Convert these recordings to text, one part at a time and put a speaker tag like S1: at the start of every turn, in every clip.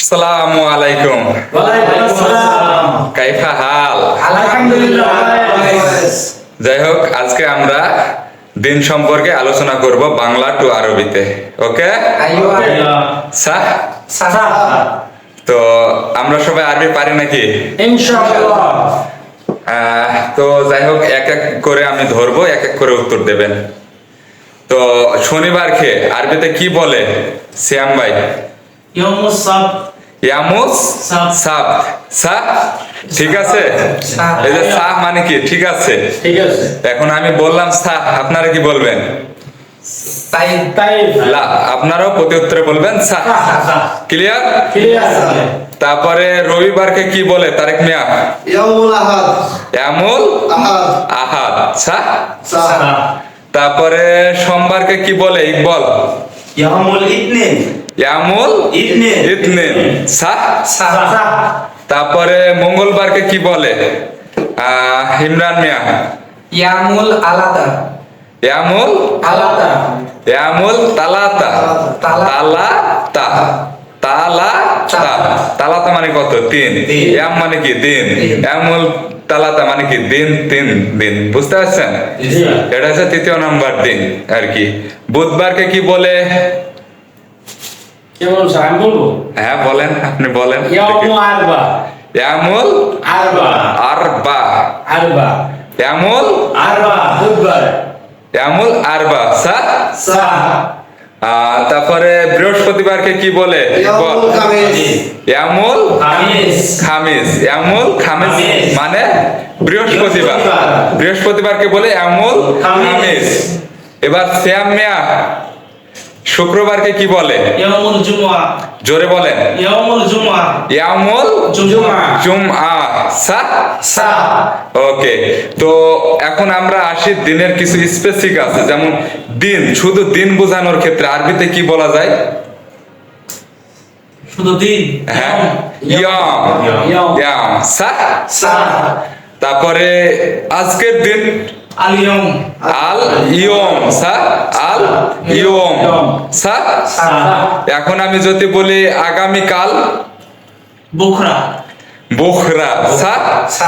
S1: আসসালামু আলাইকুম। কাইফা হাল? যাই হোক আজকে আমরা দিন সম্পর্কে আলোচনা করব বাংলা টু আরবিতে। ওকে? সাহ? তো আমরা সবাই আরবি পারি নাকি? আহ, তো যাই হোক এক এক করে আমি ধরবো এক এক করে উত্তর দেবেন। তো শনিবারকে আরবিতে কি বলে? শ্যাম ভাই। মানে কি? এখন আমি বললাম সাহ আপনারা কি বলবেন? আপনারাও প্রতি উত্তরে বলবেন সাহ ক্লিয়ার তারপরে রবিবারকে কি বলে তারেক মিয়া?
S2: এমুল
S1: আহাদ। সাহ তারপরে সোমবারকে কি বলে ইকবল? ইয়ামুল
S3: ইয়ামুল
S1: ইতনেন তারপরে মঙ্গলবারকে কি বলে? ইমরান মিয়া।
S4: ইয়ামুল আলাদা।
S1: ইয়ামুল
S5: আলাদা।
S1: ইয়ামুল তালাতা। তালাতা। তালা তালাতা। মানে কত? তিন। ইয়াম মানে কি? দিন ইয়ামুল তালাতা মানে কি? দিন তিন দিন। বুঝতে পারছেন? এটা হচ্ছে তৃতীয় নাম্বার দিন আর কি। বুধবারকে কি বলে? হ্যাঁ বলেন আপনি বলেন। তারপরে বৃহস্পতিবারকে কি বলে? ইয়ামুল
S5: খামিস।
S1: ইয়ামুল মানে বৃহস্পতিবার। বৃহস্পতিবারকে বলে ইয়ামুল এবার শ্যাম মিয়া। শুক্রবারকে কি বলে? জোরে বলেন। ইয়ামুল
S5: জুমআ
S1: জুমআ সা?
S5: সা।
S1: ওকে। তো এখন আমরা আসি দিনের কিছু স্পেসিফিক আছে যেমন দিন শুধু দিন বোঝানোর ক্ষেত্রে আরবিতে কি বলা যায়?
S5: শুধু দিন
S1: হ্যাঁ। ইয়াম।
S5: ইয়াম।
S1: ইয়াম। সা?
S5: সা।
S1: তারপরে আজকের দিন?
S5: আল ইয়াউম
S1: আল ইয়ম সা? ইয়ম। এখন আমি যদি বলি আগামী কাল
S5: বুখরা।
S1: বুখরা। সা?
S4: সা।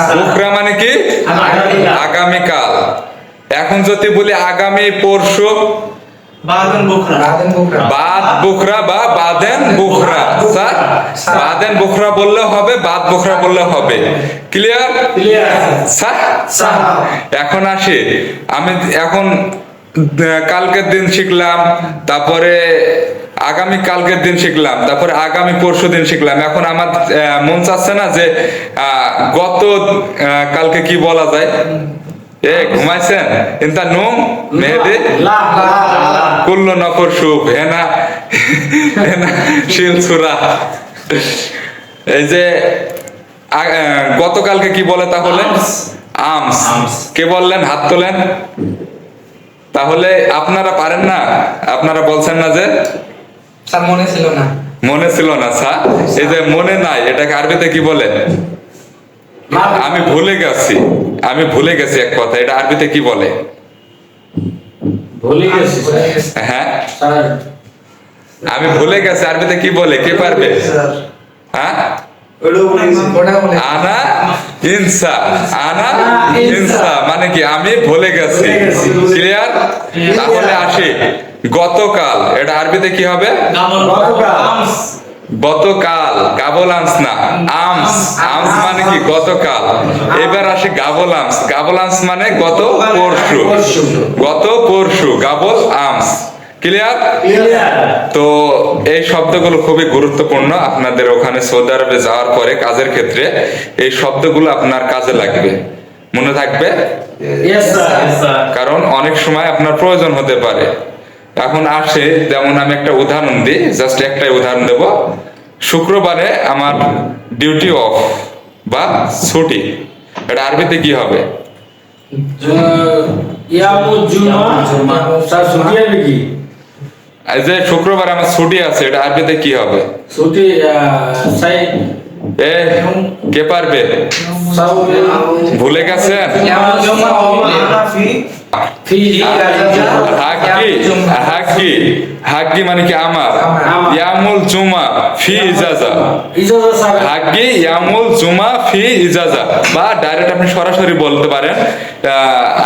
S1: মানে কি?
S5: আগামীকাল।
S1: আগামীকাল। এখন যদি বলি আগামী পরশু?
S5: বাদান বুখরা।
S4: বাদেন বুকরা
S1: বাদ বুখরা বা বাদেন বুখরা। স্যার বাদেন বুখরা বললে হবে বাদ বুখরা বললে হবে। ক্লিয়ার
S5: ক্লিয়ার
S1: স্যার এখন আসি। আমি এখন কালকের দিন শিখলাম তারপরে আগামী কালকের দিন শিখলাম তারপরে আগামী পরশু দিন শিখলাম। এখন আমার মন চাচ্ছে না যে গত কালকে কি বলা যায়? এ ঘুমাইছেন? ইন্তা নুম? মেহেদি? কুল্ল নকর সুপ হেনা হেনা শিল সুরা। এই যে গতকালকে কি বলে তাহলে?
S5: আমস।
S1: কে বললেন? হাত তোলেন? তাহলে আপনারা পারেন না? আপনারা বলছেন না যে
S4: স্যার মনে ছিল না।
S1: মনে ছিল না স্যার। এই যে মনে নাই এটাকে আরবিতে কি বলে? আমি ভুলে গেছি। আমি ভুলে গেছি এক কথা এটা আরবিতে কি বলে?
S5: ভুলে গেছি
S1: হ্যাঁ? আমি ভুলে গেছি আরবিতে কি বলে? কে পারবে? হ্যাঁ? আনা ইনসা আনা ইনসা। মানে কি আমি ভুলে গেছি। তাহলে আসি। গতকাল এটা আরবিতে কি হবে?
S5: গতকাল। আমস।
S1: গতকাল গাবল আমস না আমস। আমস। মানে কি? গতকাল। এবার আসি গাবল আমস। গাবল আমস মানে গত পরশু। গত পরশু। গাবল আমস। ক্লিয়ার
S5: ক্লিয়ার
S1: তো এই শব্দগুলো খুবই গুরুত্বপূর্ণ আপনাদের ওখানে সৌদি আরবে যাওয়ার পরে কাজের ক্ষেত্রে। এই শব্দগুলো আপনার কাজে লাগবে। মনে থাকবে? কারণ অনেক সময় আপনার প্রয়োজন হতে পারে। এখন আসে যেমন আমি একটা উদাহরণ দিই জাস্ট একটাই উদাহরণ দেব। শুক্রবারে আমার ডিউটি অফ বা ছুটি এটা আরবিতে কি হবে? যে শুক্রবার আমার ছুটি আছে এটা আরবিতে কি হবে?
S5: ছুটি
S1: এ কে পারবে? ভুলে গেছেন? হাকি হাকি মানে কি আমার?
S5: আমার।
S1: ইয়ামুল জুমা ফি ইজাজা।
S5: ইজাজা
S1: হাকি ইয়ামুল জুমা ফি ইজাজা। বা ডাইরেক্ট আপনি সরাসরি বলতে পারেন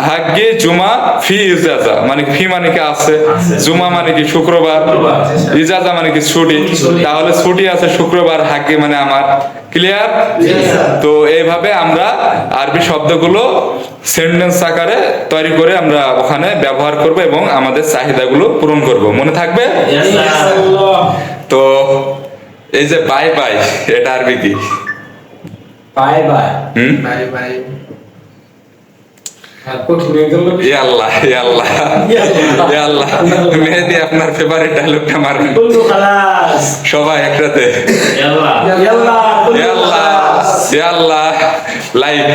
S1: হাকি জুমা ফি ইজাজা। মানে ফি মানে কি আছে? জুমা মানে কি শুক্রবার। ইজাজা মানে কি ছুটি?
S5: ছুটি।
S1: তাহলে ছুটি আছে শুক্রবার হাকি মানে আমার। ক্লিয়ার তো এইভাবে আমরা আরবি শব্দগুলো সেন্টেন্স আকারে তৈরি করে আমরা ওখানে ব্যবহার করব এবং আমাদের চাহিদাগুলো পূরণ করব। মনে থাকবে? তো এই যে বাই বাই এটা আরবি কি?
S5: বাই বাই
S1: হুম?
S4: ভাই ভাই
S5: কঠিন হয়ে গেল
S1: আল্লাহ ই আল্লাহ ই মেহেদি আপনার ফেভারিট ডায়লগটা মারবেন। সবাই একসাথে
S5: ইয়াল্লাহ ইয়াল্লাহ
S1: লাইক